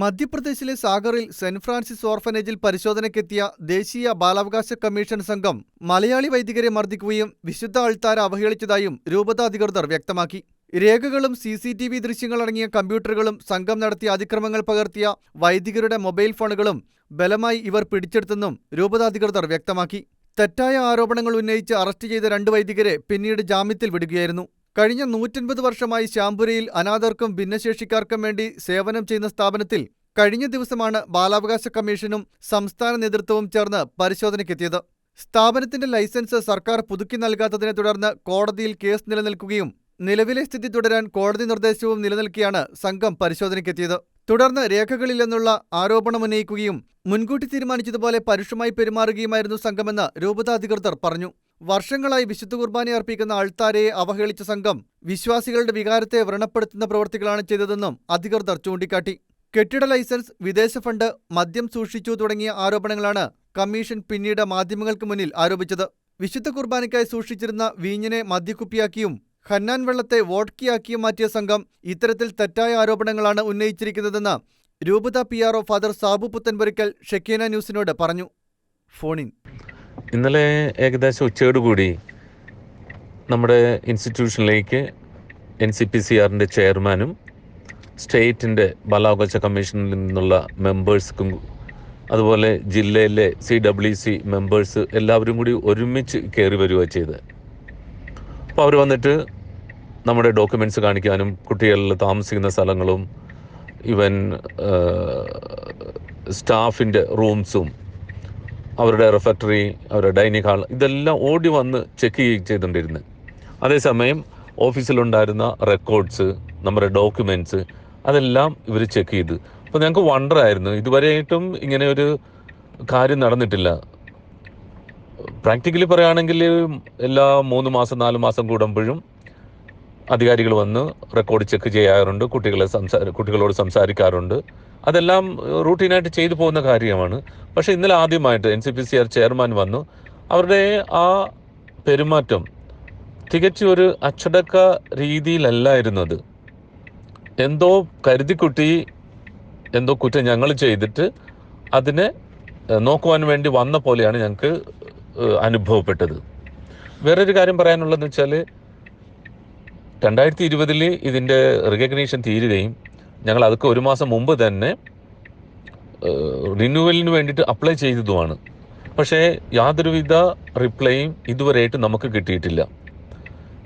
മധ്യപ്രദേശിലെ സാഗറിൽ saint Francis ഓർഫനേജിൽ പരിശോധനയ്ക്കെത്തിയ ദേശീയ ബാലാവകാശ കമ്മീഷൻ സംഘം മലയാളി വൈദികരെ മർദ്ദിക്കുകയും വിശുദ്ധ അൾത്താര അവഹേളിച്ചതായും രൂപത അധികൃതർ വ്യക്തമാക്കി. രേഖകളും സി സി ടി വി ദൃശ്യങ്ങളടങ്ങിയ കമ്പ്യൂട്ടറുകളും സംഘം നടത്തിയ അതിക്രമങ്ങൾ പകർത്തിയ വൈദികരുടെ മൊബൈൽ ഫോണുകളും ബലമായി ഇവർ പിടിച്ചെടുത്തെന്നും രൂപത അധികൃതർ വ്യക്തമാക്കി. തെറ്റായ ആരോപണങ്ങൾ ഉന്നയിച്ച് അറസ്റ്റ് ചെയ്ത രണ്ട് വൈദികരെ പിന്നീട് ജാമ്യത്തിൽ വിടുകയായിരുന്നു. കഴിഞ്ഞ നൂറ്റൻപത് വർഷമായി ശാംപുരയിൽ അനാഥർക്കും ഭിന്നശേഷിക്കാർക്കും വേണ്ടി സേവനം ചെയ്യുന്ന സ്ഥാപനത്തിൽ കഴിഞ്ഞ ദിവസമാണ് ബാലാവകാശ കമ്മീഷനും സംസ്ഥാന നേതൃത്വവും ചേർന്ന് പരിശോധനയ്ക്കെത്തിയത്. സ്ഥാപനത്തിന്റെ ലൈസൻസ് സർക്കാർ പുതുക്കി നൽകാത്തതിനെ തുടർന്ന് കോടതിയിൽ കേസ് നിലനിൽക്കുകയും നിലവിലെ സ്ഥിതി തുടരാൻ കോടതി നിർദ്ദേശവും നിലനിൽക്കെയാണ് സംഘം പരിശോധനയ്ക്കെത്തിയത്. തുടർന്ന് രേഖകളില്ലെന്നുള്ള ആരോപണമുന്നയിക്കുകയും മുൻകൂട്ടി തീരുമാനിച്ചതുപോലെ പരുഷമായി പെരുമാറുകയുമായിരുന്നു സംഘമെന്ന് രൂപതാധികൃതർ പറഞ്ഞു. വർഷങ്ങളായി വിശുദ്ധ കുർബാന അർപ്പിക്കുന്ന ആൾത്താരയെ അവഹേളിച്ച സംഘം വിശ്വാസികളുടെ വികാരത്തെ വ്രണപ്പെടുത്തുന്ന പ്രവൃത്തികളാണ് ചെയ്തതെന്നും അധികൃതർ ചൂണ്ടിക്കാട്ടി. കെട്ടിട ലൈസൻസ് വിദേശ ഫണ്ട് മദ്യം സൂക്ഷിച്ചു തുടങ്ങിയ ആരോപണങ്ങളാണ് കമ്മീഷൻ പിന്നീട് മാധ്യമങ്ങൾക്ക് മുന്നിൽ ആരോപിച്ചത്. വിശുദ്ധ കുർബാനയ്ക്കായി സൂക്ഷിച്ചിരുന്ന വീഞ്ഞിനെ മദ്യക്കുപ്പിയാക്കിയും ഹന്നാൻ വെള്ളത്തെ വോട്ട്കിയാക്കിയും മാറ്റിയ സംഘം ഇത്തരത്തിൽ തെറ്റായ ആരോപണങ്ങളാണ് ഉന്നയിച്ചിരിക്കുന്നതെന്ന് രൂപത P R father Sabu Puthenpurackal Shekinah ന്യൂസിനോട് പറഞ്ഞു. ഫോണിൻ ഇന്നലെ ഏകദേശം ഉച്ചയോടുകൂടി നമ്മുടെ ഇൻസ്റ്റിറ്റ്യൂഷനിലേക്ക് എൻ സി പി സി ആറിന്റെ ചെയർമാനും സ്റ്റേറ്റിന്റെ ബാലാവകാശ കമ്മീഷനിൽ നിന്നുള്ള മെമ്പേഴ്സും അതുപോലെ ജില്ലയിലെ സി ഡബ്ല്യു സി മെമ്പേഴ്സ് എല്ലാവരും കൂടി ഒരുമിച്ച് കയറി വരിക ചെയ്ത് അപ്പോൾ അവർ വന്നിട്ട് നമ്മുടെ ഡോക്യുമെന്റ്സ് കാണിക്കാനും കുട്ടികളിൽ താമസിക്കുന്ന സ്ഥലങ്ങളും ഇവൻ സ്റ്റാഫിന്റെ റൂംസും അവരുടെ റെഫക്ടറി അവരുടെ ഡൈനിങ് ഹാൾ ഇതെല്ലാം ഓടി വന്ന് ചെക്ക് ചെയ്തുകൊണ്ടിരുന്നത് അതേസമയം ഓഫീസിലുണ്ടായിരുന്ന റെക്കോർഡ്സ് നമ്മുടെ ഡോക്യുമെന്റ്സ് അതെല്ലാം ഇവർ ചെക്ക് ചെയ്തു. അപ്പോൾ ഞങ്ങൾക്ക് വണ്ടർ വണ്ടറായിരുന്നു ഇതുവരെയായിട്ടും ഇങ്ങനെ ഒരു കാര്യം നടന്നിട്ടില്ല. പ്രാക്ടിക്കലി പറയുകയാണെങ്കിൽ എല്ലാ മൂന്ന് മാസം നാല് മാസം കൂടുമ്പോഴും അധികാരികൾ വന്ന് റെക്കോർഡ് ചെക്ക് ചെയ്യാറുണ്ട് കുട്ടികളെ സംസാര കുട്ടികളോട് സംസാരിക്കാറുണ്ട്. അതെല്ലാം റൂട്ടീനായിട്ട് ചെയ്തു പോകുന്ന കാര്യമാണ്. പക്ഷേ ഇന്നലെ ആദ്യമായിട്ട് N C P C R chairman വന്നു. അവരുടെ ആ പെരുമാറ്റം തികച്ചും ഒരു അച്ചടക്ക രീതിയിലല്ലായിരുന്നത്. എന്തോ കരുതിക്കുട്ടി എന്തോ കുറ്റം ഞങ്ങൾ ചെയ്തിട്ട് അതിനെ നോക്കുവാൻ വേണ്ടി വന്ന പോലെയാണ് ഞങ്ങൾക്ക് അനുഭവപ്പെട്ടത്. വേറൊരു കാര്യം പറയാനുള്ളതെന്ന് വെച്ചാൽ രണ്ടായിരത്തി ഇരുപതിൽ ഇതിന്റെ റിക്കഗ്നീഷൻ തീരുകയും ഞങ്ങൾ അതൊക്കെ ഒരു മാസം മുമ്പ് തന്നെ റിന്യൂവലിന് വേണ്ടിയിട്ട് അപ്ലൈ ചെയ്തതുമാണ്. പക്ഷേ യാതൊരുവിധ റിപ്ലൈയും ഇതുവരെയായിട്ട് നമുക്ക് കിട്ടിയിട്ടില്ല.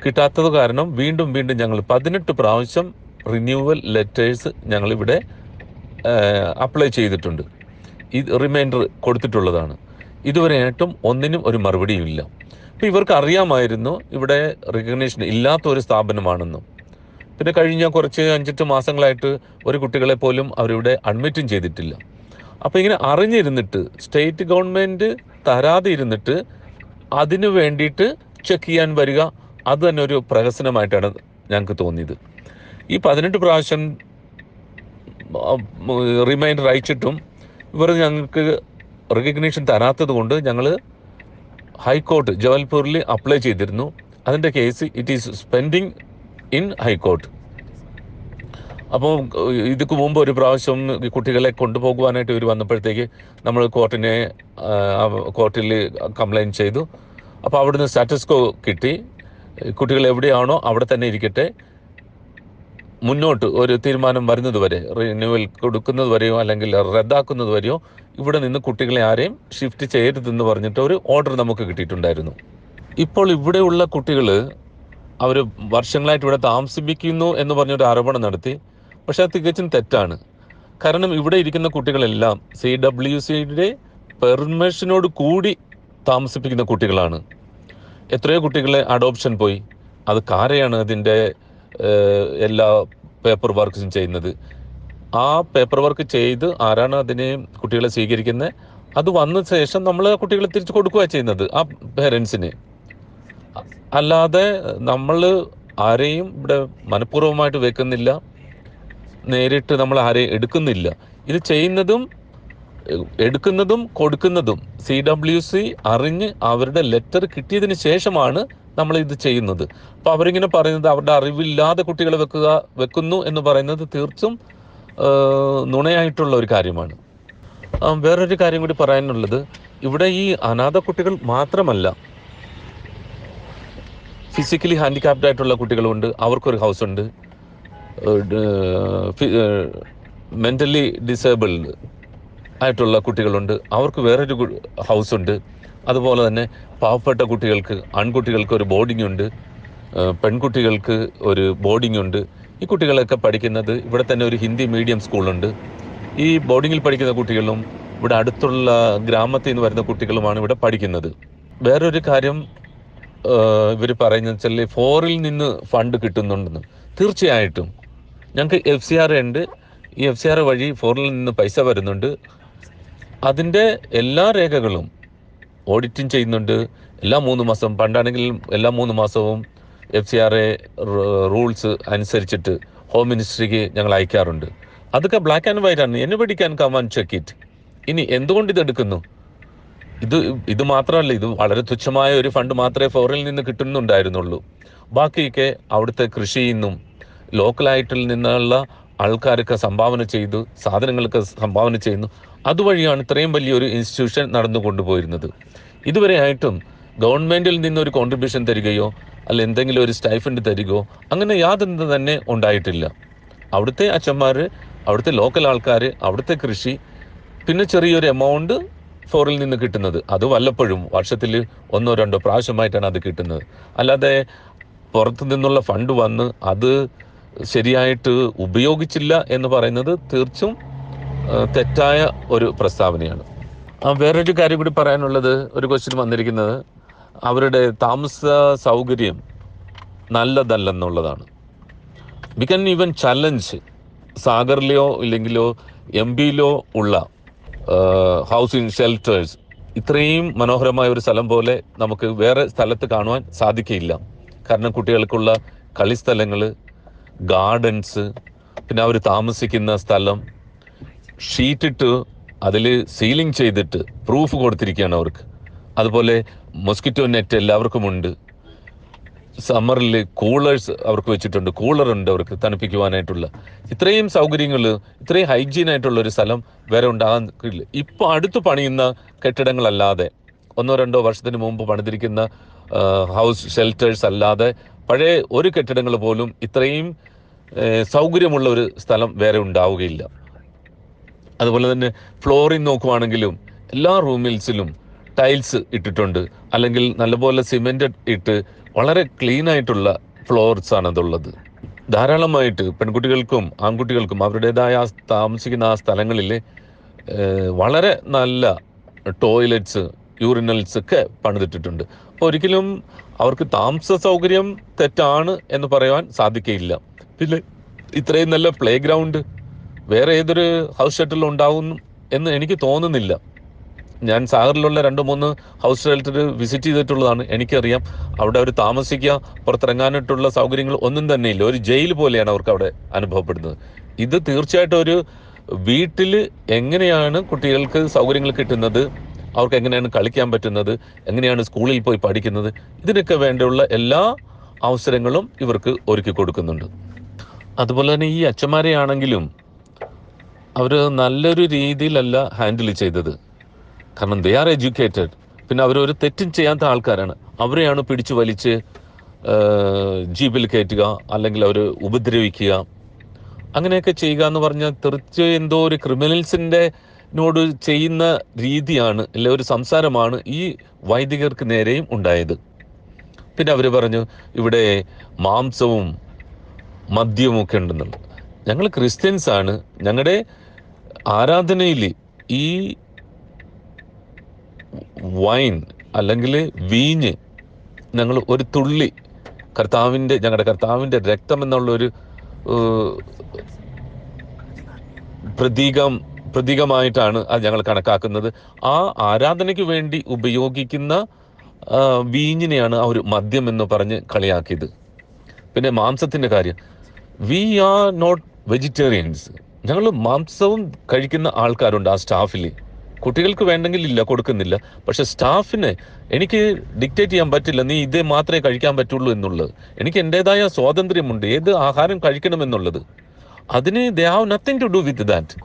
കിട്ടാത്തത് കാരണം വീണ്ടും വീണ്ടും ഞങ്ങൾ പതിനെട്ട് പ്രാവശ്യം റിന്യൂവൽ ലെറ്റേഴ്സ് ഞങ്ങളിവിടെ അപ്ലൈ ചെയ്തിട്ടുണ്ട്. ഇത് റിമൈൻഡർ കൊടുത്തിട്ടുള്ളതാണ്. ഇതുവരെയായിട്ടും ഒന്നിനും ഒരു മറുപടിയുമില്ല അപ്പോൾ ഇവർക്ക് അറിയാമായിരുന്നു ഇവിടെ റിക്കഗ്നേഷൻ ഇല്ലാത്ത ഒരു സ്ഥാപനമാണെന്നും. പിന്നെ കഴിഞ്ഞ കുറച്ച് അഞ്ചെട്ട് മാസങ്ങളായിട്ട് ഒരു കുട്ടികളെ പോലും അവരിവിടെ അഡ്മിറ്റും ചെയ്തിട്ടില്ല. അപ്പോൾ ഇങ്ങനെ അറിഞ്ഞിരുന്നിട്ട് സ്റ്റേറ്റ് ഗവൺമെന്റ് തരാതെ ഇരുന്നിട്ട് അതിനു വേണ്ടിയിട്ട് ചെക്ക് ചെയ്യാൻ വരിക അത് തന്നെ ഒരു പ്രഹസനമായിട്ടാണ് ഞങ്ങൾക്ക് തോന്നിയത്. ഈ പതിനെട്ട് പ്രാവശ്യം റിമൈൻഡർ അയച്ചിട്ടും ഇവർ ഞങ്ങൾക്ക് റെക്കഗ്നേഷൻ തരാത്തത് കൊണ്ട് ഞങ്ങൾ ഹൈക്കോർട്ട് ജബൽപൂരിൽ അപ്ലൈ ചെയ്തിരുന്നു. അതിന്റെ case it is spending in high court അപ്പോൾ ഇതിക്ക് മുമ്പ് ഒരു പ്രാവശ്യം കുട്ടികളെ കൊണ്ടുപോകുവാനായിട്ട് ഇവർ വന്നപ്പോഴത്തേക്ക് നമ്മൾ കോർട്ടിനെ കോർട്ടിൽ കംപ്ലൈന്റ് ചെയ്തു. അപ്പോൾ അവിടുന്ന് സ്റ്റാറ്റസ്കോ കിട്ടി. കുട്ടികൾ എവിടെയാണോ അവിടെ തന്നെ ഇരിക്കട്ടെ. മുന്നോട്ട് ഒരു തീരുമാനം വരുന്നതുവരെ റിന്യൂവൽ കൊടുക്കുന്നത് വരെയോ അല്ലെങ്കിൽ റദ്ദാക്കുന്നത് വരെയോ ഇവിടെ നിന്ന് കുട്ടികളെ ആരെയും ഷിഫ്റ്റ് ചെയ്യരുതെന്ന് പറഞ്ഞിട്ട് ഒരു ഓർഡർ നമുക്ക് കിട്ടിയിട്ടുണ്ടായിരുന്നു. ഇപ്പോൾ ഇവിടെയുള്ള കുട്ടികൾ അവർ വർഷങ്ങളായിട്ട് ഇവിടെ താമസിപ്പിക്കുന്നു എന്ന് പറഞ്ഞൊരു ആരോപണം നടത്തി. പക്ഷെ അത് തികച്ചും തെറ്റാണ്. കാരണം ഇവിടെ ഇരിക്കുന്ന കുട്ടികളെല്ലാം സി ഡബ്ല്യു സിയുടെ പെർമിഷനോട് കൂടി താമസിപ്പിക്കുന്ന കുട്ടികളാണ്. എത്രയോ കുട്ടികളെ അഡോപ്ഷൻ പോയി. അത് കാരെയാണ് അതിന്റെ എല്ലാ പേപ്പർ വർക്ക് ചെയ്യുന്നത്. ആ പേപ്പർ വർക്ക് ചെയ്ത് ആരാണ് അതിനെ കുട്ടികളെ സ്വീകരിക്കുന്നത് അത് വന്ന ശേഷം നമ്മൾ കുട്ടികളെ തിരിച്ചു കൊടുക്കുക ചെയ്യുന്നത് ആ പേരൻസിന് അല്ലാതെ നമ്മൾ ആരെയും ഇവിടെ മനഃപൂർവമായിട്ട് വെക്കുന്നില്ല നേരിട്ട് നമ്മൾ ആരെയും എടുക്കുന്നില്ല. ഇത് ചെയ്യുന്നതും എടുക്കുന്നതും കൊടുക്കുന്നതും സി ഡബ്ല്യു സി അറിഞ്ഞ് അവരുടെ ലെറ്റർ കിട്ടിയതിന് ശേഷമാണ് നമ്മൾ ഇത് ചെയ്യുന്നത്. അപ്പോൾ അവരിങ്ങനെ പറയുന്നത് അവരുടെ അറിവില്ലാതെ കുട്ടികളെ വെക്കുക വെക്കുന്നു എന്ന് പറയുന്നത് തീർച്ചും നുണയായിട്ടുള്ള ഒരു കാര്യമാണ്. വേറൊരു കാര്യം കൂടി പറയാനുള്ളത്. ഇവിടെ ഈ അനാഥ കുട്ടികൾ മാത്രമല്ല ഫിസിക്കലി ഹാൻഡിക്യാപ്ഡ് ആയിട്ടുള്ള കുട്ടികളുണ്ട്. അവർക്കൊരു ഹൗസ് ഉണ്ട് മെന്റലി ഡിസേബിൾഡ് ആയിട്ടുള്ള കുട്ടികളുണ്ട്. അവർക്ക് വേറൊരു ഹൗസ് ഉണ്ട് അതുപോലെ തന്നെ പാവപ്പെട്ട കുട്ടികൾക്ക് ആൺകുട്ടികൾക്ക് ഒരു ബോർഡിംഗ് ഉണ്ട് പെൺകുട്ടികൾക്ക് ഒരു ബോർഡിംഗ് ഉണ്ട് ഈ കുട്ടികളൊക്കെ പഠിക്കുന്നത് ഇവിടെ തന്നെ ഒരു ഹിന്ദി മീഡിയം സ്കൂളുണ്ട്. ഈ ബോർഡിങ്ങിൽ പഠിക്കുന്ന കുട്ടികളും ഇവിടെ അടുത്തുള്ള ഗ്രാമത്തിൽ നിന്ന് വരുന്ന കുട്ടികളുമാണ് ഇവിടെ പഠിക്കുന്നത്. വേറൊരു കാര്യം ഇവർ പറയുന്നത് വെച്ചാൽ ഫോറിൽ നിന്ന് ഫണ്ട് കിട്ടുന്നുണ്ടെന്ന്. തീർച്ചയായിട്ടും. ഞങ്ങൾക്ക് എഫ് സി ആർ ഉണ്ട്. ഈ എഫ് സി ആർ വഴി ഫോറിൽ നിന്ന് പൈസ വരുന്നുണ്ട്. അതിന്റെ എല്ലാ രേഖകളും ഓഡിറ്റിംഗ് ചെയ്യുന്നുണ്ട്. എല്ലാ മൂന്ന് മാസം പണ്ടാണെങ്കിൽ എല്ലാ മൂന്ന് മാസവും F C R A rules അനുസരിച്ചിട്ട് ഹോം മിനിസ്ട്രിക്ക് ഞങ്ങൾ അയക്കാറുണ്ട്. അതൊക്കെ ബ്ലാക്ക് ആൻഡ് വൈറ്റ് ആണ്. എന്നെ പഠിക്കാൻ കമാൻ ചെക്ക് ഇറ്റ് ഇനി എന്തുകൊണ്ട് ഇത് എടുക്കുന്നു? ഇത് ഇത് മാത്രമല്ല ഇത് വളരെ തുച്ഛമായ ഒരു ഫണ്ട് മാത്രമേ ഫോറിൽ നിന്ന് കിട്ടുന്നുണ്ടായിരുന്നുള്ളൂ. ബാക്കിയൊക്കെ അവിടുത്തെ കൃഷിയിൽ നിന്നും ലോക്കലായിട്ടിൽ നിന്നുള്ള ആൾക്കാരൊക്കെ സംഭാവന ചെയ്തു സാധനങ്ങൾക്ക് സംഭാവന ചെയ്യുന്നു. അതുവഴിയാണ് ഇത്രയും വലിയൊരു ഇൻസ്റ്റിറ്റ്യൂഷൻ നടന്നു കൊണ്ടുപോയിരുന്നത്. ഇതുവരെ ആയിട്ടും ഗവൺമെന്റിൽ നിന്ന് ഒരു കോൺട്രിബ്യൂഷൻ തരികയോ അല്ല എന്തെങ്കിലും ഒരു സ്റ്റൈഫൻഡ് തരികയോ അങ്ങനെ യാതൊന്നും തന്നെ ഉണ്ടായിട്ടില്ല. അവിടുത്തെ അച്ഛന്മാർ അവിടുത്തെ ലോക്കൽ ആൾക്കാർ അവിടുത്തെ കൃഷി പിന്നെ ചെറിയൊരു എമൗണ്ട് ഫോറിൽ നിന്ന് കിട്ടുന്നത്. അത് വല്ലപ്പോഴും വർഷത്തിൽ ഒന്നോ രണ്ടോ പ്രാവശ്യമായിട്ടാണ് അത് കിട്ടുന്നത്. അല്ലാതെ പുറത്തു നിന്നുള്ള ഫണ്ട് വന്ന് അത് ശരിയായിട്ട് ഉപയോഗിച്ചില്ല എന്ന് പറയുന്നത് തീർച്ചും തെറ്റായ ഒരു പ്രസ്താവനയാണ്. വേറൊരു കാര്യം കൂടി പറയാനുള്ളത് ഒരു ക്വസ്റ്റ്യൻ വന്നിരിക്കുന്നത് അവരുടെ താമസ സൗകര്യം നല്ലതല്ലെന്നുള്ളതാണ്. വി കൻ ഈവൻ ചലഞ്ച് സാഗറിലെയോ ഇല്ലെങ്കിലോ എം പിയിലോ ഉള്ള ഹൗസിംഗ് ഷെൽട്ടേഴ്സ് ഇത്രയും മനോഹരമായ ഒരു സ്ഥലം പോലെ നമുക്ക് വേറെ സ്ഥലത്ത് കാണുവാൻ സാധിക്കില്ല കാരണം കുട്ടികൾക്കുള്ള കളിസ്ഥലങ്ങൾ ഗാർഡൻസ് പിന്നെ അവർ താമസിക്കുന്ന സ്ഥലം. ഷീറ്റിട്ട് അതിൽ സീലിംഗ് ചെയ്തിട്ട് പ്രൂഫ് കൊടുത്തിരിക്കുകയാണ് അവർക്ക്. അതുപോലെ മൊസ്കിറ്റോ നെറ്റ് എല്ലാവർക്കും ഉണ്ട്. സമ്മറിൽ കൂളേഴ്സ് അവർക്ക് വെച്ചിട്ടുണ്ട്. കൂളർ ഉണ്ട് അവർക്ക് തണുപ്പിക്കുവാനായിട്ടുള്ള. ഇത്രയും സൗകര്യങ്ങൾ ഇത്രയും ഹൈജീൻ ആയിട്ടുള്ള ഒരു സ്ഥലം വേറെ ഉണ്ടാകാൻ ഇപ്പോൾ അടുത്ത് പണിയുന്ന കെട്ടിടങ്ങളല്ലാതെ ഒന്നോ രണ്ടോ വർഷത്തിന് മുമ്പ് പണിതിരിക്കുന്ന ഹൗസ് ഷെൽട്ടേഴ്സ് അല്ലാതെ പഴയ ഒരു കെട്ടിടങ്ങൾ പോലും ഇത്രയും സൗകര്യമുള്ള ഒരു സ്ഥലം വേറെ ഉണ്ടാവുകയില്ല. അതുപോലെ തന്നെ ഫ്ലോറിംഗ് നോക്കുവാണെങ്കിലും എല്ലാ റൂമിൽസിലും ടൈൽസ് ഇട്ടിട്ടുണ്ട്. അല്ലെങ്കിൽ നല്ലപോലെ സിമെന്റ് ഇട്ട് വളരെ ക്ലീൻ ആയിട്ടുള്ള ഫ്ലോർസ് ആണ് അതുള്ളത് ധാരാളമായിട്ട് പെൺകുട്ടികൾക്കും ആൺകുട്ടികൾക്കും അവരുടേതായ താമസിക്കുന്ന ആ സ്ഥലങ്ങളിൽ വളരെ നല്ല ടോയ്ലറ്റ്സ് യൂറിനൽസ് ഒക്കെ പണിതിട്ടിട്ടുണ്ട്. അപ്പോൾ ഒരിക്കലും അവർക്ക് താമസ സൗകര്യം തെറ്റാണ് എന്ന് പറയുവാൻ സാധിക്കയില്ല. പിന്നെ ഇത്രയും നല്ല പ്ലേ ഗ്രൗണ്ട് വേറെ ഏതൊരു ഹൗസ് ഷട്ടിൽ ഉണ്ടാവും എന്ന് എനിക്ക് തോന്നുന്നില്ല. ഞാൻ സാഗറിലുള്ള രണ്ട് മൂന്ന് ഹൗസ് ഷെൽട്ടർ വിസിറ്റ് ചെയ്തിട്ടുള്ളതാണ് എനിക്കറിയാം. അവിടെ അവർ താമസിക്കുക പുറത്തിറങ്ങാനായിട്ടുള്ള സൗകര്യങ്ങൾ ഒന്നും തന്നെ ഇല്ല. ഒരു ജയിൽ പോലെയാണ് അവർക്ക് അവിടെ അനുഭവപ്പെടുന്നത്. ഇത് തീർച്ചയായിട്ടും ഒരു വീട്ടിൽ എങ്ങനെയാണ് കുട്ടികൾക്ക് സൗകര്യങ്ങൾ കിട്ടുന്നത്? അവർക്ക് എങ്ങനെയാണ് കളിക്കാൻ പറ്റുന്നത്? എങ്ങനെയാണ് സ്കൂളിൽ പോയി പഠിക്കുന്നത്? ഇതിനൊക്കെ വേണ്ടിയുള്ള എല്ലാ അവസരങ്ങളും ഇവർക്ക് ഒരുക്കി കൊടുക്കുന്നുണ്ട്. അതുപോലെ തന്നെ ഈ അച്ഛന്മാരെ ആണെങ്കിലും അവർ നല്ലൊരു രീതിയിലല്ല ഹാൻഡിൽ ചെയ്തത്. കാരണം ദേ ആർ എഡ്യൂക്കേറ്റഡ് പിന്നെ അവരൊരു തെറ്റും ചെയ്യാത്ത ആൾക്കാരാണ്. അവരെയാണ് പിടിച്ചു വലിച്ച് ജീപ്പിൽ കയറ്റുക അല്ലെങ്കിൽ അവർ ഉപദ്രവിക്കുക. അങ്ങനെയൊക്കെ ചെയ്യുക എന്ന് പറഞ്ഞാൽ തീർച്ചയായും എന്തോ ഒരു ക്രിമിനൽസിന്റെ നോട് ചെയ്യുന്ന രീതിയാണ് അല്ലെ ഒരു സംസാരമാണ് ഈ വൈദികർക്ക് നേരെയും ഉണ്ടായത്. പിന്നെ അവർ പറഞ്ഞു ഇവിടെ മാംസവും മദ്യവും ഒക്കെ ഉണ്ടെന്നുള്ളത് ഞങ്ങൾ ക്രിസ്ത്യൻസ് ആണ്. ഞങ്ങളുടെ ആരാധനയിൽ ഈ വൈൻ അല്ലെങ്കിൽ വീഞ്ഞ് ഞങ്ങൾ ഒരു തുള്ളി കർത്താവിന്റെ ഞങ്ങളുടെ കർത്താവിന്റെ രക്തം എന്നുള്ളൊരു പ്രതീകം പ്രതീകമായിട്ടാണ് അത് ഞങ്ങൾ കണക്കാക്കുന്നത്. ആ ആരാധനയ്ക്ക് വേണ്ടി ഉപയോഗിക്കുന്ന വീഞ്ഞിനെയാണ് ആ, ഒരു മദ്യം എന്ന് പറഞ്ഞ് കളിയാക്കിയത്. പിന്നെ മാംസത്തിന്റെ കാര്യം. വി ആർ നോട്ട് വെജിറ്റേറിയൻസ് ഞങ്ങൾ മാംസവും കഴിക്കുന്ന ആൾക്കാരുണ്ട് ആ സ്റ്റാഫിൽ. കുട്ടികൾക്ക് വേണ്ടെങ്കിൽ ഇല്ല കൊടുക്കുന്നില്ല. പക്ഷെ സ്റ്റാഫിന് എനിക്ക് ഡിക്റ്റേറ്റ് ചെയ്യാൻ പറ്റില്ല. നീ ഇതേ മാത്രമേ കഴിക്കാൻ പറ്റുള്ളൂ എന്നുള്ളത്. എനിക്ക് എന്റെതായ സ്വാതന്ത്ര്യമുണ്ട്. ഏത് ആഹാരം കഴിക്കണമെന്നുള്ളത്. അതിന് they have nothing to do with that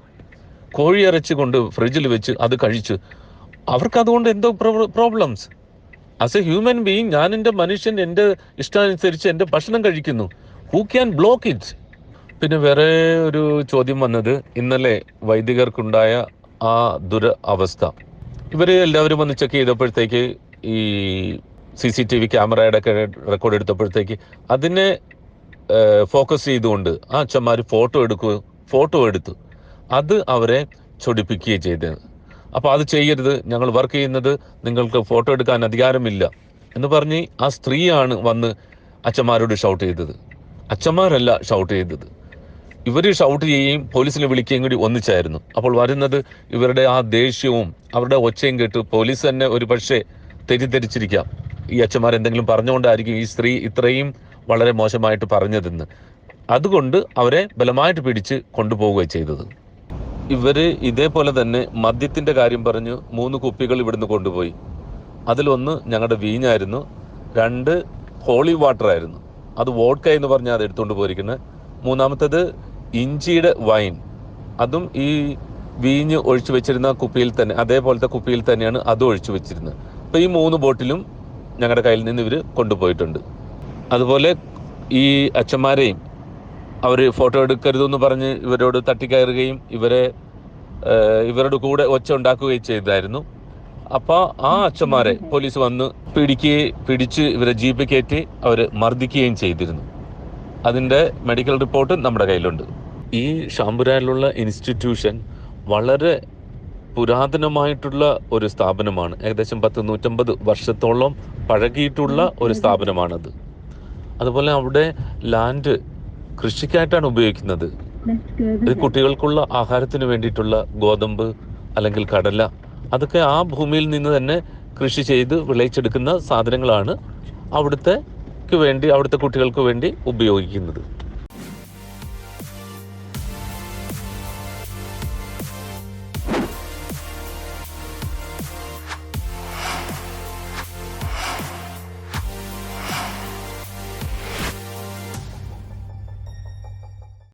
കോഴി ഇറച്ചി കൊണ്ട് ഫ്രിഡ്ജിൽ വെച്ച് അത് കഴിച്ചു. അവർക്ക് അതുകൊണ്ട് എന്തോ problems. As a human being ഞാൻ എന്റെ മനുഷ്യൻ എന്റെ ഇഷ്ടാനുസരിച്ച് എന്റെ ഭക്ഷണം കഴിക്കുന്നു. ഹൂ ക്യാൻ ബ്ലോക്ക് ഇറ്റ് പിന്നെ വേറെ ഒരു ചോദ്യം വന്നത് ഇന്നലെ വൈദികർക്കുണ്ടായ ആ ദുര അവസ്ഥ. ഇവർ എല്ലാവരും വന്ന് ചെക്ക് ചെയ്തപ്പോഴത്തേക്ക് ഈ സി സി ടി വി ക്യാമറയുടെ ഒക്കെ റെക്കോർഡ് എടുത്തപ്പോഴത്തേക്ക് അതിനെ ഫോക്കസ് ചെയ്തുകൊണ്ട് ആ അച്ഛന്മാർ ഫോട്ടോ എടുക്കുക ഫോട്ടോ എടുത്തു. അത് അവരെ ചൊടിപ്പിക്കുകയും ചെയ്തത് അപ്പോൾ അത് ചെയ്യരുത്. ഞങ്ങൾ വർക്ക് ചെയ്യുന്നത് നിങ്ങൾക്ക് ഫോട്ടോ എടുക്കാൻ അധികാരമില്ല എന്ന് പറഞ്ഞ് ആ സ്ത്രീയാണ് വന്ന് അച്ഛന്മാരോട് ഷൗട്ട് ചെയ്തത്. അച്ഛന്മാരല്ല ഷൗട്ട് ചെയ്തത്. ഇവർ ഷൗട്ട് ചെയ്യുകയും പോലീസിനെ വിളിക്കുകയും കൂടി ഒന്നിച്ചായിരുന്നു. അപ്പോൾ വരുന്നത് ഇവരുടെ ആ ദേഷ്യവും അവരുടെ ഒച്ചയും കേട്ട് പോലീസ് തന്നെ ഒരു പക്ഷേ തെറ്റിദ്ധരിച്ചിരിക്കാം. ഈ അച്ഛന്മാർ എന്തെങ്കിലും പറഞ്ഞുകൊണ്ടായിരിക്കും ഈ സ്ത്രീ ഇത്രയും വളരെ മോശമായിട്ട് പറഞ്ഞതെന്ന്. അതുകൊണ്ട് അവരെ ബലമായിട്ട് പിടിച്ച് കൊണ്ടുപോവുകയാണ് ചെയ്തത്. ഇവർ ഇതേപോലെ തന്നെ മദ്യത്തിന്റെ കാര്യം പറഞ്ഞു മൂന്ന് കുപ്പികൾ ഇവിടുന്ന് കൊണ്ടുപോയി. അതിലൊന്ന് ഞങ്ങളുടെ വീഞ്ഞായിരുന്നു. രണ്ട് ഹോളി വാട്ടർ ആയിരുന്നു. അത് വോഡ്ക എന്ന് പറഞ്ഞാൽ അത് എടുത്തുകൊണ്ട് പോയിരിക്കുന്നത് മൂന്നാമത്തേത് ഇഞ്ചിയുടെ വൈൻ അതും ഈ വീഞ്ഞ് ഒഴിച്ചു വെച്ചിരുന്ന കുപ്പിയിൽ തന്നെ അതേപോലത്തെ കുപ്പിയിൽ തന്നെയാണ് അതും ഒഴിച്ചു വെച്ചിരുന്നത് അപ്പോൾ ഈ മൂന്ന് ബോട്ടിലും ഞങ്ങളുടെ കയ്യിൽ നിന്ന് ഇവർ കൊണ്ടുപോയിട്ടുണ്ട്. അതുപോലെ ഈ അച്ഛന്മാരെയും അവർ ഫോട്ടോ എടുക്കരുതെന്ന് പറഞ്ഞ് ഇവരോട് തട്ടിക്കയറുകയും ഇവരെ ഇവരുടെ കൂടെ ഒച്ച ഉണ്ടാക്കുകയും ചെയ്തായിരുന്നു. അപ്പോൾ ആ അച്ഛന്മാരെ പോലീസ് വന്ന് പിടിക്കുകയും പിടിച്ച് ഇവരെ ജീപ്പ് കയറ്റി അവർ മർദ്ദിക്കുകയും ചെയ്തിരുന്നു. അതിന്റെ മെഡിക്കൽ റിപ്പോർട്ട് നമ്മുടെ കയ്യിലുണ്ട്. ഈ ഷാംപുരയിലുള്ള ഇൻസ്റ്റിറ്റ്യൂഷൻ വളരെ പുരാതനമായിട്ടുള്ള ഒരു സ്ഥാപനമാണ്. ഏകദേശം പത്ത് നൂറ്റമ്പത് വർഷത്തോളം പഴകിയിട്ടുള്ള ഒരു സ്ഥാപനമാണത്. അതുപോലെ അവിടെ ലാൻഡ് കൃഷിക്കായിട്ടാണ് ഉപയോഗിക്കുന്നത്. ഇത് കുട്ടികൾക്കുള്ള ആഹാരത്തിന് വേണ്ടിയിട്ടുള്ള ഗോതമ്പ് അല്ലെങ്കിൽ കടല അതൊക്കെ ആ ഭൂമിയിൽ നിന്ന് തന്നെ കൃഷി ചെയ്ത് വിളയിച്ചെടുക്കുന്ന സാധനങ്ങളാണ് അവിടുത്തെ വേണ്ടി അവിടുത്തെ കുട്ടികൾക്ക് വേണ്ടി ഉപയോഗിക്കുന്നത്.